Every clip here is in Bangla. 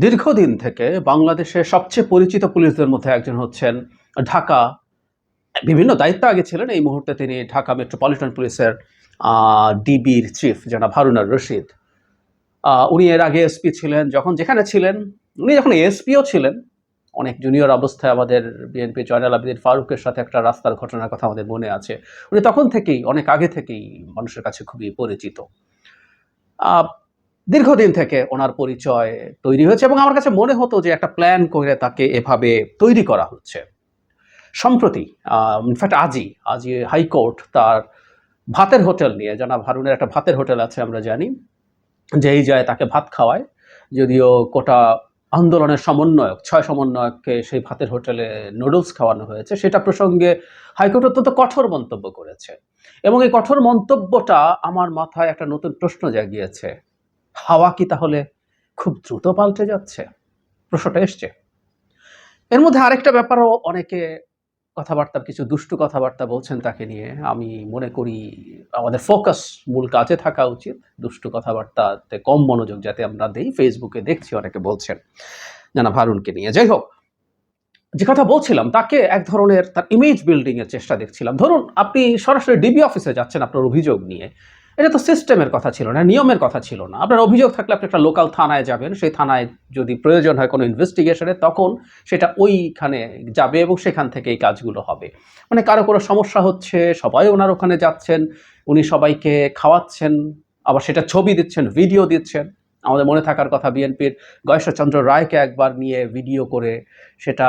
দীর্ঘদিন থেকে বাংলাদেশের সবচেয়ে পরিচিত পুলিশদের মধ্যে একজন হচ্ছেন ঢাকা। বিভিন্ন দায়িত্ব আগে ছিলেন, এই মুহূর্তে তিনি ঢাকা মেট্রোপলিটন পুলিশের ডিবির চিফ, জনাব হারুনার রশিদ। উনি এর আগে এসপি ছিলেন, যখন যেখানে ছিলেন, উনি যখন এসপিও ছিলেন, অনেক জুনিয়র অবস্থায় আমাদের বিএনপি জয়নাল আবিদিন ফারুকের সাথে একটা রাস্তার ঘটনার কথা আমাদের মনে আছে। উনি তখন থেকেই, অনেক আগে থেকেই মানুষের কাছে খুবই পরিচিত। দীর্ঘদিন থেকে ওনার পরিচয় তৈরি হয়েছে এবং আমার কাছে মনে হতো যে একটা প্ল্যান করে তাকে এভাবে তৈরি করা হচ্ছে। সম্প্রতি ইনফ্যাক্ট আজই আজই হাইকোর্ট তার ভাতের হোটেল নিয়ে জানা হারুনের একটা ভাতের হোটেল আছে আমরা জানি, যেই যায় তাকে ভাত খাওয়ায়। যদিও কোটা আন্দোলনের সমন্বয়ক, ছয় সমন্বয়ককে সেই ভাতের হোটেলে নুডলস খাওয়ানো হয়েছে, সেটা প্রসঙ্গে হাইকোর্ট অত্যন্ত কঠোর মন্তব্য করেছে। এবং এই কঠোর মন্তব্যটা আমার মাথায় একটা নতুন প্রশ্ন জাগিয়েছে। হাওয়া কি তাহলে খুব দ্রুত পাল্টে যাচ্ছে? প্রশ্নটা এসছে। এর মধ্যে আরেকটা ব্যাপারও অনেকে কথাবার্তা, কিছু দুষ্টু কথাবার্তা বলছেন তাকে নিয়ে। আমি মনে করি আমাদের ফোকাস মূল কাজে থাকা উচিত। দুষ্টু কথাবার্তাতে কম মনোযোগ যাতে আমরা দেই। ফেসবুকে দেখছি অনেকে বলছেন। জানা ভারুনকে নিয়ে। যাই হোক, যে কথা বলছিলাম, তাকে এক ধরনের তার ইমেজ বিল্ডিং এর চেষ্টা দেখছিলাম। ধরুন, আপনি সরাসরি ডিবি অফিসে যাচ্ছেন আপনার অভিযোগ নিয়ে। এটা তো সিস্টেমের কথা ছিল না, নিয়মের কথা ছিল না। আপনার অভিযোগ থাকলে আপনি একটা লোকাল থানায় যাবেন, সেই থানায় যদি প্রয়োজন হয় কোনো ইনভেস্টিগেশনে তখন সেটা ওইখানে যাবে এবং সেখান থেকে এই কাজগুলো হবে। মানে কারও কোনো সমস্যা হচ্ছে, সবাই ওনার ওখানে যাচ্ছেন, উনি সবাইকে খাওয়াচ্ছেন, আবার সেটা ছবি দিচ্ছেন ভিডিও দিচ্ছেন। আমাদের মনে থাকার কথা, বিএনপির গয়েশ্বরচন্দ্র রায়কে একবার নিয়ে ভিডিও করে সেটা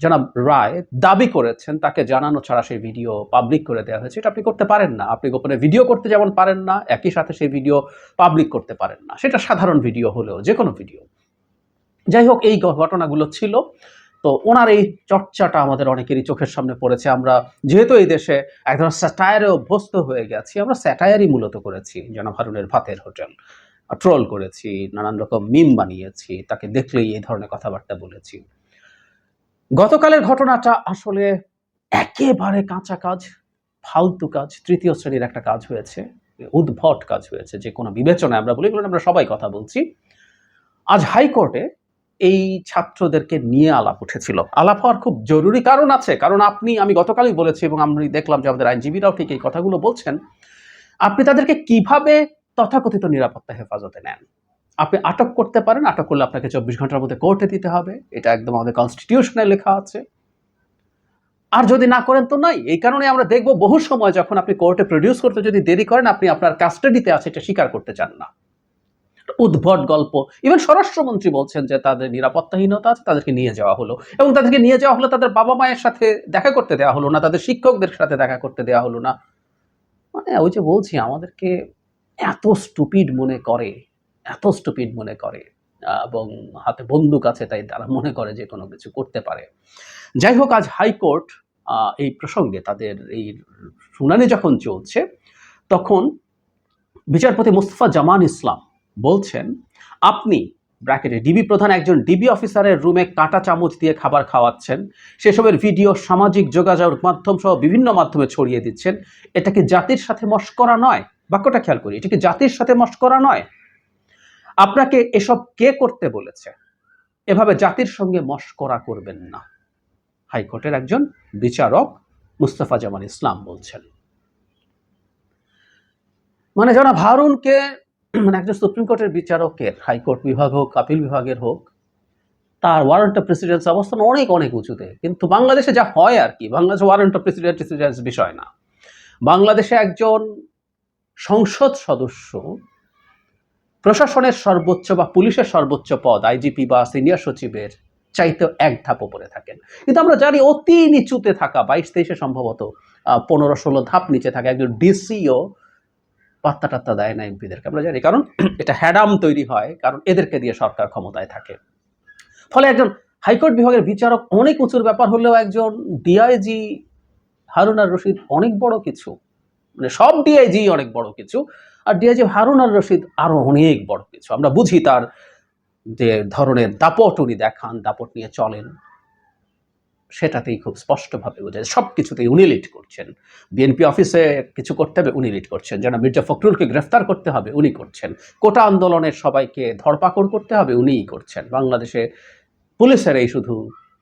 জনাব রায় দাবি করেছেন, তাকে জানানো ছাড়া সেই ভিডিও পাবলিক করে দেওয়া হয়েছে। এটা আপনি করতে পারেন না। আপনি গোপনে ভিডিও করতে যেমন পারেন না, একই সাথে সেই ভিডিও পাবলিক করতে পারেন না। সেটা সাধারণ ভিডিও হলেও যে কোনো ভিডিও যাই হোক, এই ঘটনাগুলো ছিল। তো ওনার এই চর্চাটা আমাদের অনেকেরই চোখের সামনে পড়েছে। আমরা যেহেতু এই দেশে এক ধরনের স্যাটায়ারে অভ্যস্ত হয়ে গেছি, আমরা স্যাটায়ারই মূলত করেছি। জনাব হারুনের ভাতের হোটেল। ট্রোল করেছি, নানান রকম মিম বানিয়েছি, তাকে দেখলেই এই ধরনের কথাবার্তা বলেছি। গতকালের ঘটনাটা আসলে একেবারে কাঁচা কাজ, ফালতু কাজ, তৃতীয় শ্রেণির একটা কাজ হয়েছে, উদ্ভট কাজ হয়েছে, যে কোনো বিবেচনায় আমরা বলি এগুলো আমরা সবাই কথা বলছি। আজ হাইকোর্টে এই ছাত্রদেরকে নিয়ে আলাপ উঠেছিল। আলাপ হওয়ার খুব জরুরি কারণ আছে, কারণ আপনি, আমি গতকালই বলেছি এবং আমি দেখলাম যে আমাদের আইনজীবীরাও ঠিক এই কথাগুলো বলছেন, আপনি তাদেরকে কীভাবে তথাকথিত নিরাপত্তা হেফাজতে নেন? আপনি আটক করতে পারেন, আটক করলে আপনাকে চব্বিশ ঘণ্টার মধ্যে কোর্টে দিতে হবে। এটা একদম আমাদের কনস্টিটিউশনে লেখা আছে। আর যদি না করেন তো নাই। এই কারণে আমরা দেখব বহু সময় যখন আপনি কোর্টে প্রডিউস করতে যদি দেরি করেন, আপনি আপনার কাস্টাডিতে আছে এটা স্বীকার করতে চান না। উদ্ভট গল্প। ইভেন স্বরাষ্ট্রমন্ত্রী বলছেন যে তাদের নিরাপত্তাহীনতা আছে, তাদেরকে নিয়ে যাওয়া হলো। এবং তাদেরকে নিয়ে যাওয়া হলো তাদের বাবা মায়ের সাথে দেখা করতে দেওয়া হলো না, তাদের শিক্ষকদের সাথে দেখা করতে দেওয়া হলো না। মানে ওই যে বলছি, আমাদেরকে এত স্টুপিড মনে করে। এত স্টুপিড মনে করে এবং হাতে বন্দুক আছে, তাই তারা মনে করে যে কোনো কিছু করতে পারে। যাই হোক, আজ হাইকোর্ট এই প্রসঙ্গে তাদের এই শুনানি যখন চলছে, তখন বিচারপতি মুস্তফা জামান ইসলাম বলছেন, আপনি, ব্র্যাকেটে, ডিবি প্রধান একজন ডিবি অফিসারের রুমে কাঁটা চামচ দিয়ে খাবার খাওয়াচ্ছেন। সেসবের ভিডিও, সামাজিক যোগাযোগ মাধ্যম সহ বিভিন্ন মাধ্যমে ছড়িয়ে দিচ্ছেন। এটা কি জাতির সাথে মস্করা নয়। বাক্যটা খেয়াল করি এটা কি জাতির সাথে মস্করা নয়? আপনাকে এসব কে করতে বলেছে? এভাবে জাতির সঙ্গে মস্করা করবেন না। হাইকোর্টের একজন বিচারক মুস্তফা জামান ইসলাম বলছেন। মানে জনাব হারুনকে মানে একজন সুপ্রিম কোর্টের বিচারকের, হাইকোর্ট বিভাগ হোক, আপিল বিভাগের হোক, তার ওয়ারেন্ট অফ প্রেসিডেন্স অবস্থান অনেক অনেক উঁচুতে। কিন্তু বাংলাদেশে যা হয় আর কি, বাংলাদেশে ওয়ারেন্ট অফ প্রেসিডেন্ট বিষয় না। বাংলাদেশে একজন সংসদ সদস্য প্রশাসনের সর্বোচ্চ বা পুলিশের সর্বোচ্চ পদ, আইজিপি বা সিনিয়র সচিবের চাইতে এক ধাপ উপরে থাকেন। কিন্তু আমরা জানি অতি নিচুতে থাকা, বাইশ তেইশে সম্ভবত পনেরো ষোলো ধাপ নিচে থাকা একজন ডিসিও পাত্তা টাত্তা দেয় না এমপিদেরকে। আমরা জানি কারণ এটা হ্যাডাম তৈরি হয়, কারণ এদেরকে দিয়ে সরকার ক্ষমতায় থাকে। ফলে একজন হাইকোর্ট বিভাগের বিচারক অনেক উঁচুর ব্যাপার হলেও একজন ডিআইজি হারুন আর রশিদ অনেক বড় কিছু মানে সব ডিআইজি অনেক বড় কিছু আর ডিআইজি হারুন আর রশিদ আরও অনেক বড় কিছু। আমরা বুঝি তার যে ধরনের দাপট উনি দেখান, দাপট নিয়ে চলেন। সেটাতেই খুব স্পষ্টভাবে বোঝা যায়। সব কিছুতেই উনি লিড করছেন। বিএনপি অফিসে কিছু করতে হবে, উনি লিড করছেন। যেন মির্জা ফখরুলকে গ্রেফতার করতে হবে, উনি করছেন। কোটা আন্দোলনের সবাইকে ধরপাকড় করতে হবে, উনিই করছেন। বাংলাদেশে পুলিশের এই শুধু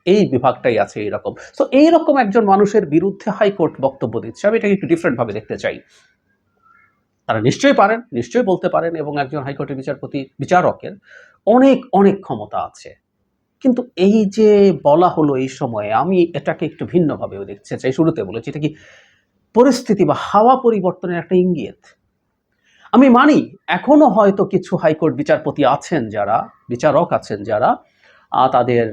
এই বিভাগটাই আছে এইরকম তো এইরকম একজন মানুষের বিরুদ্ধে হাইকোর্ট বক্তব্য দিচ্ছে। আমি এটাকে একটু ডিফারেন্টভাবে দেখতে চাই। তারা নিশ্চয়ই পারেন, নিশ্চয়ই বলতে পারেন এবং একজন হাইকোর্টের বিচারপতি, বিচারকের অনেক অনেক ক্ষমতা আছে। কিন্তু এই যে বলা হলো এই সময়ে, আমি এটাকে একটু ভিন্নভাবেও দেখতে চাই। শুরুতে বলেছি, এটা কি পরিস্থিতি বা হাওয়া পরিবর্তনের একটা ইঙ্গিত? আমি মানি, এখনও হয়তো কিছু হাইকোর্ট বিচারপতি আছেন যারা, বিচারক আছেন যারা তাদের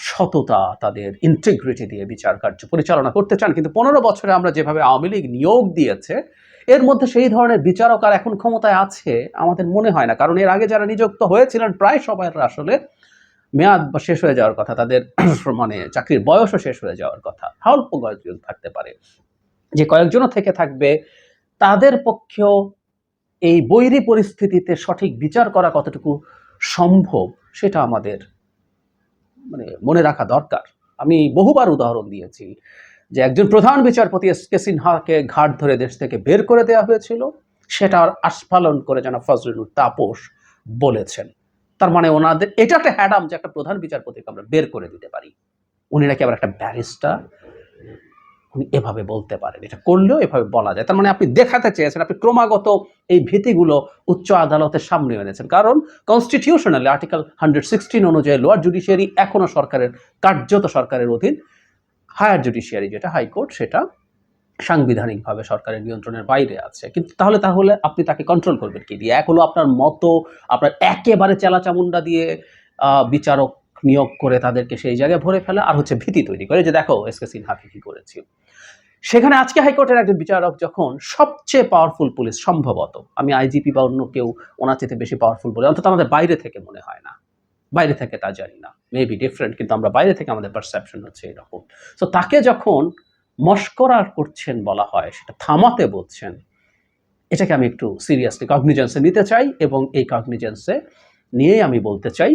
সততা, তাদের ইন্টিগ্রিটি দিয়ে বিচার কার্য পরিচালনা করতে চান। কিন্তু পনেরো বছরে আমরা যেভাবে আওয়ামী লীগ নিয়োগ দিয়েছে, এর মধ্যে সেই ধরনের বিচারক আর এখন ক্ষমতায় আছে আমাদের মনে হয় না। কারণ এর আগে যারা নিযুক্ত হয়েছিলেন, প্রায় সবাই আসলে মেয়াদ শেষ হয়ে যাওয়ার কথা, তাদের মানে চাকরির বয়সও শেষ হয়ে যাওয়ার কথা। অল্প কয়েকজন থাকতে পারে। যে কয়েকজনও থেকে থাকবে, তাদের পক্ষেও এই বৈরী পরিস্থিতিতে সঠিক বিচার করা কতটুকু সম্ভব, সেটা আমাদের মানে মনে রাখা দরকার। আমি বহুবার উদাহরণ দিয়েছি যে একজন প্রধান বিচারপতি এস কে সিনহাকে ঘাট ধরে দেশ থেকে বের করে দেওয়া হয়েছিল, সেটার আস্ফালন করে যেন ফজলুল তাপস বলেছেন। তার মানে ওনাদের এটা একটা হ্যাডাম যে একটা প্রধান বিচারপতিকে আমরা বের করে দিতে পারি। উনি নাকি আবার একটা ব্যারিস্টার উনি এভাবে বলতে পারেন, এটা করলেও এভাবে বলা যায়। তার মানে আপনি দেখাতে চেয়েছেন, আপনি ক্রমাগত এই ভীতিগুলো উচ্চ আদালতের সামনে এনেছেন। কারণ কনস্টিটিউশনালি আর্টিকেল হান্ড্রেড সিক্সটিন অনুযায়ী লোয়ার জুডিশিয়ারি এখনও সরকারের, কার্যত সরকারের অধীন। হায়ার জুডিশিয়ারি যেটা হাইকোর্ট সেটা সাংবিধানিকভাবে সরকারের নিয়ন্ত্রণের বাইরে আছে। কিন্তু তাহলে তাহলে আপনি তাকে কন্ট্রোল করবেন কি? দিয়ে এক হলো আপনার মতো, আপনার একেবারে চেলাচামুন্ডা দিয়ে বিচারক নিয়োগ করে তাদেরকে সেই জায়গায় ভরে ফেলা আর হচ্ছে ভীতি তৈরি করে যে দেখো এস কে সিনহাকে কি করেছি। সেখানে আজকে হাইকোর্টের একজন বিচারক যখন সবচেয়ে পাওয়ারফুল পুলিশ সম্ভবত, আমি আইজিপি বা অন্য কেউ, ওনার চেয়ে বেশি পাওয়ারফুল বলে, অন্তত আমাদের বাইরে থেকে মনে হয় না। বাইরে থেকে তা জানি না মেবি ডিফারেন্ট কিন্তু আমরা বাইরে থেকে আমাদের পারসেপশন হচ্ছে এরকম। তো তাকে যখন মস্করা করছেন বলা হয়, সেটা থামাতে বলছেন, এটাকে আমি একটু সিরিয়াসলি কগনিজেন্সে নিতে চাই এবং এই কগনিজেন্সে নিয়েই আমি বলতে চাই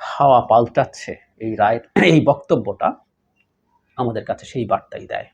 হাওয়া পাল্টাচ্ছে এই রায়ের এই বক্তব্যটা আমাদের কাছে সেই বার্তাই দেয়।